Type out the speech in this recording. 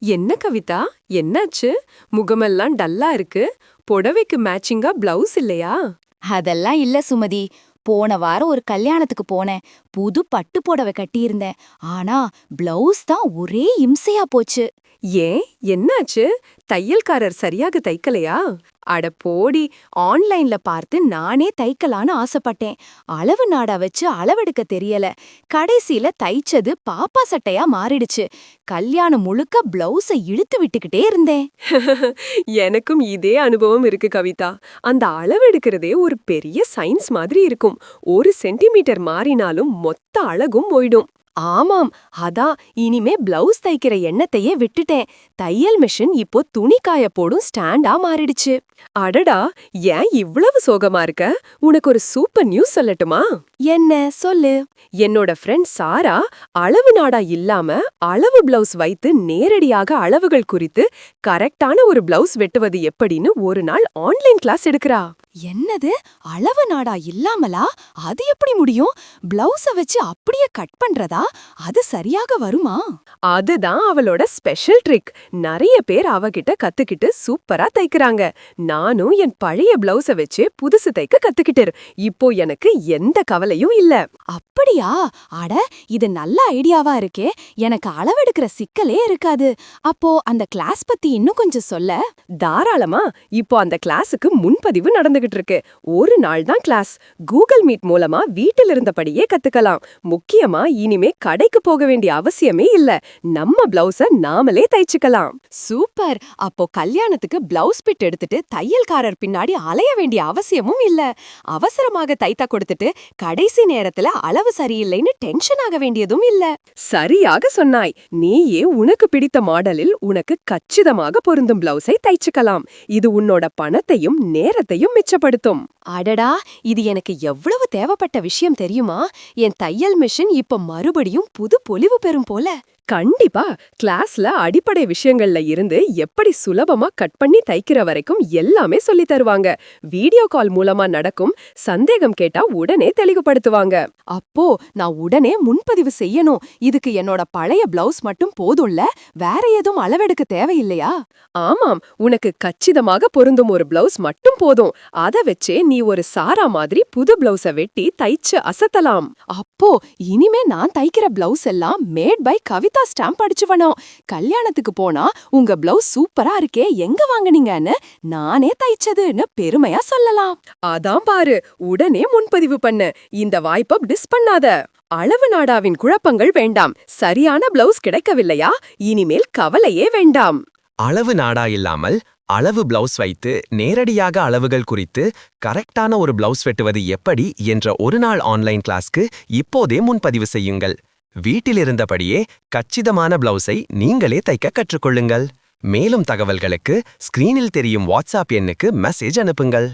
என்ன கவிதா? என்னாச்சு? முகமெல்லாம் டல்லா இருக்கு. புடவைக்கு மேட்சிங்கா பிளவுஸ் இல்லையா? அதெல்லாம் இல்ல சுமதி. போன வாரம் ஒரு கல்யாணத்துக்கு போனேன். புது பட்டு புடவை கட்டியிருந்தேன். ஆனா பிளவுஸ் தான் ஒரே இம்சையா போச்சு. ஏன்? என்னாச்சு? தையல்காரர் சரியாக தைக்கலையா? அட போடி ஆன்லைன்ல பார்த்து நானே தைக்கலான்னு ஆசைப்பட்டேன். அளவு நாடா வச்சு அளவெடுக்க தெரியல. கடைசியில தைச்சது பாப்பா சட்டையா மாறிடுச்சு. கல்யாணம் முழுக்க பிளவுஸ இழுத்து விட்டுக்கிட்டே இருந்தேன். எனக்கும் இதே அனுபவம் இருக்கு கவிதா. அந்த அளவெடுக்கிறதே ஒரு பெரிய சயின்ஸ் மாதிரி இருக்கும். ஒரு சென்டிமீட்டர் மாறினாலும் மொத்த அழகும் போயிடும். ஆமாம் அதான். இனிமே பிளவுஸ் தைக்கிற எண்ணத்தையே விட்டுட்டேன். தையல் மிஷின் இப்போ துணி காய போடும் ஸ்டாண்டா மாறிடுச்சு. அடடா ஏன் இவ்வளவு சோகமா இருக்க? உனக்கு ஒரு சூப்பர் நியூஸ் சொல்லட்டுமா? என்ன? சொல்லு. என்னோட ஃப்ரெண்ட் சாரா அளவு நாடா இல்லாம அளவு பிளவுஸ் வைத்து நேரடியாக அளவுகள் குறித்து கரெக்டான ஒரு பிளவுஸ் வெட்டுவது எப்படின்னு ஒரு நாள் ஆன்லைன் கிளாஸ் எடுக்கிறா. என்னது? அளவு நாடா இல்லாமலா? அது எப்படி முடியும்? பிளவுஸ வச்சு அப்படியே கட் பண்றதா? அது சரியாக வருமா? அதுதான் அவளோட ஸ்பெஷல் ட்ரிக் நிறைய பேர் அவகிட்ட கத்துக்கிட்டு சூப்பரா தைக்கறாங்க. நானும் என் பழைய பிளவுஸ வச்சு புதுசு தைக்க கத்துக்கிட்டேன். இப்போ எனக்கு எந்த கவலையும் இல்ல. அப்படியா? அட இது நல்ல ஐடியாவா இருக்கே. எனக்கு அளவெடுக்கிற சிக்கலே இருக்காது. அப்போ அந்த கிளாஸ் பத்தி இன்னும் கொஞ்சம் சொல்ல. தாராளமா இப்போ அந்த கிளாஸுக்கு முன்பதிவு நடந்துகிட்டு இருக்கு. ஒரு நாள் தான் கிளாஸ் கூகுள் மீட் மூலமா வீட்டில் இருந்தபடியே கத்துக்கலாம். முக்கியமா இனிமே கடைக்கு போக வேண்டிய அவசியமே இல்ல. நம்ம பிளவுஸ நாமளே தைச்சுக்கலாம். சூப்பர். அப்போ கல்யாணத்துக்கு பிளவுஸ் பிட் எடுத்துட்டு தையல்காரர் பின்னாடி அலைய வேண்டிய அவசியமும் இல்ல. அவசரமாக தைத்தா கொடுத்துட்டு கடைசி நேரத்துல அளவு சரியில்லைன்னு டென்ஷன் ஆக வேண்டியதும் இல்ல. சரியாக சொன்னாய். நீயே உனக்கு பிடித்த மாடலில் உனக்கு கச்சிதமாக பொருந்தும் பிளவுஸை தைச்சுக்கலாம். இது உன்னோட பணத்தையும் நேரத்தையும் மிச்சப்படுத்தும். அடடா! இது எனக்கு எவ்வளவு தேவைப்பட்ட விஷயம் தெரியுமா? என் தையல் மிஷின் இப்ப மறுபடியும் மறுபடியும் புது பொலிவு பெறும் போல. கண்டிப்பா கிளாஸ்ல அடிப்படை விஷயங்கள்ல இருந்து எப்படி சுலபமா கட் பண்ணி தைக்கிற வரைக்கும் எல்லாமே சொல்லி தருவாங்க. வீடியோ கால் மூலமா நடக்கும் சந்தேகம் கேட்டா உடனே தெளிவுபடுத்துவாங்க. அப்போ நான் உடனே முன்பதிவு செய்யணும். இதுக்கு என்னோட பழைய பிளவுஸ் மட்டும் போதும்ல? வேற எதுவும் அளவெடுக்க தேவையில்லையா? ஆமாம் உனக்கு கச்சிதமாக பொருந்தும் ஒரு பிளவுஸ் மட்டும் போதும். அத வச்சே நீ ஒரு சாரா மாதிரி புது பிளவுஸ வெட்டி தைச்சு அசத்தலாம். அப்போ இனிமே நான் தைக்கிற பிளவுஸ் எல்லாம் மேட் பை கவிதா ஸ்டாம்ப் அடிச்சுவனும் கல்யாணத்துக்கு போனா உங்க பிளவுஸ் சூப்பரா இருக்கே எங்க வாங்குனீங்கன்னு நானே தைச்சதுன்னு பெருமையா சொல்லலாம். அதான் பாரு உடனே முன்பதிவு பண்ணு. இந்த வாய்ப்பை டிஸ் பண்ணாத. அளவு நாடாவின் குழப்பங்கள் வேண்டாம். சரியான பிளவுஸ் கிடைக்கவில்லையா? இனிமேல் கவலையே வேண்டாம். அளவு நாடா இல்லாமல் அளவு பிளவுஸ் வைத்து நேரடியாக அளவுகள் குறித்து கரெக்டான ஒரு பிளவுஸ் வெட்டுவது எப்படி என்ற ஒரு நாள் ஆன்லைன் கிளாஸ்க்கு இப்போதே முன்பதிவு செய்யுங்கள். வீட்டிலிருந்தபடியே கச்சிதமான பிளவுஸை நீங்களே தைக்க கற்றுக்கொள்ளுங்கள். மேலும் தகவல்களுக்கு ஸ்கிரீனில் தெரியும் வாட்ஸ்அப் எண்ணுக்கு மெசேஜ் அனுப்புங்கள்.